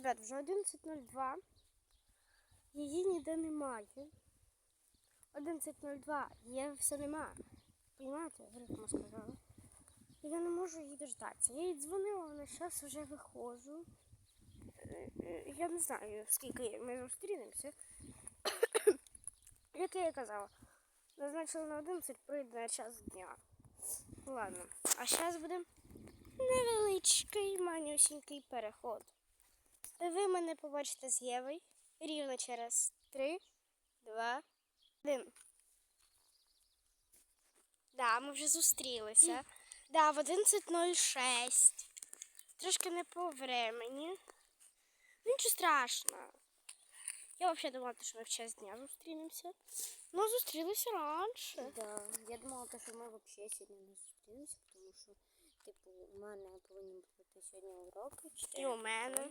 Ребят, вже 11.02. Її ніде немає. 11.02, її все нема. Понимаєте, кому сказала. Я не можу її дождатися. Я їй дзвонила, вона зараз вже виходжу. Я не знаю, скільки ми зустрінемося. Як я і казала, назначила на 11, прийде на час дня. Ладно, а зараз буде невеличкий манюсінький переход. Мене побачите з Євою рівно через 3, 2, 1. Да, ми вже зустрілися. Да, в 11.06. Трошки не по времені. Ну, нічого страшного. Я взагалі думала, що ми в час дня зустрінемося. Ну, зустрілися раніше. Да, я думала, що ми взагалі сьогодні не зустрілися, тому що, типу, у мене повинні бути сьогодні уроки. І у мене.